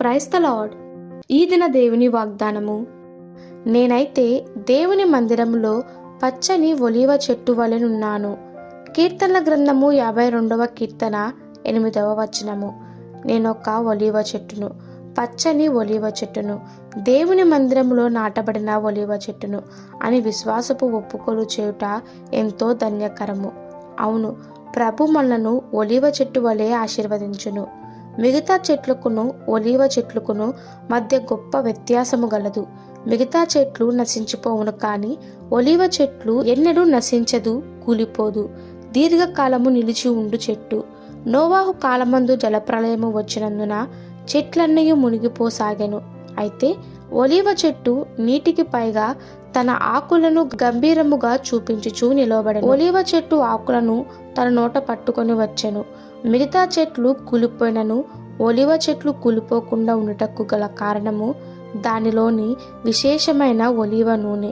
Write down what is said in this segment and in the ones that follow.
క్రైస్త lord. ఈ దిన దేవుని వాగ్దానము. నేనైతే దేవుని మందిరంలో పచ్చని ఒలివ చెట్టు వలెనున్నాను కీర్తనల గ్రంథము యాభై రెండవ కీర్తన ఎనిమిదవ వచనము. నేనొక ఒలివ చెట్టును పచ్చని ఒలివ చెట్టును దేవుని మందిరంలో నాటబడిన ఒలివ చెట్టును అని విశ్వాసపు ఒప్పుకోలు చేయుట ఎంతో ధన్యకరము. అవును ప్రభు మనలను ఒలివ చెట్టు వలె ఆశీర్వదించును. మిగతా చెట్లకును ఒలీవ చెట్లకును మధ్య గొప్ప వ్యత్యాసము గలదు. మిగతా చెట్లు నశించిపోవును కానీ ఒలీవ చెట్లు ఎన్నడూ నశించదు కూలిపోదు. దీర్ఘకాలము నిలిచి ఉండు చెట్టు. నోవాహు కాలమందు జలప్రలయము వచ్చినందున చెట్లన్నీ మునిగిపోసాగెను. అయితే ఒలీవ చెట్టు నీటికి పైగా తన ఆకులను గంభీరముగా చూపించుచూ నిలవబడి ఒలీవ చెట్టు ఆకులను తన నోట పట్టుకొని వచ్చెను. మిగతా చెట్లు కూలిపోయినను ఒలివ చెట్లు కూలిపోకుండా ఉండటకు గల కారణము దానిలోని విశేషమైన ఒలివ నూనె.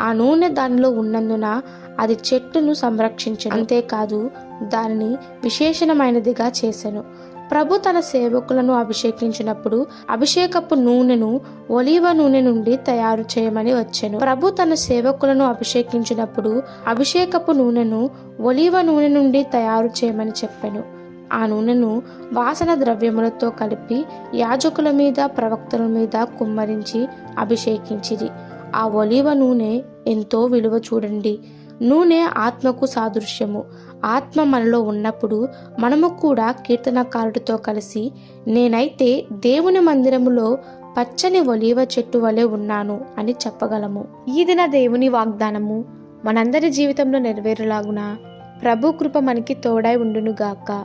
ఆ నూనె దానిలో ఉన్నందున అది చెట్టును సంరక్షించను. అంతేకాదు దానిని విశేషణమైనదిగా చేశాను ప్రభు తన సేవకులను అభిషేకించినప్పుడు అభిషేకపు నూనెను ఒలీవ నూనె నుండి తయారు చేయమని వచ్చాను. ప్రభు తన సేవకులను అభిషేకించినప్పుడు అభిషేకపు నూనెను ఒలీవ నూనె నుండి తయారు చేయమని చెప్పాను. ఆ నూనెను వాసన ద్రవ్యములతో కలిపి యాజకుల మీద ప్రవక్తల మీద కుమ్మరించి అభిషేకించిరి. ఆ ఒలివ నూనె ఎంతో విలువ చూడండి. నూనె ఆత్మకు సాదృశ్యము. ఆత్మ మనలో ఉన్నప్పుడు మనము కూడా కీర్తనకారుడితో కలిసి నేనైతే దేవుని మందిరములో పచ్చని ఒలీవ చెట్టు వలె ఉన్నాను అని చెప్పగలము. ఈ దిన దేవుని వాగ్దానము మనందరి జీవితంలో నెరవేరులాగున. ప్రభు కృప మనకి తోడై ఉండునుగాక.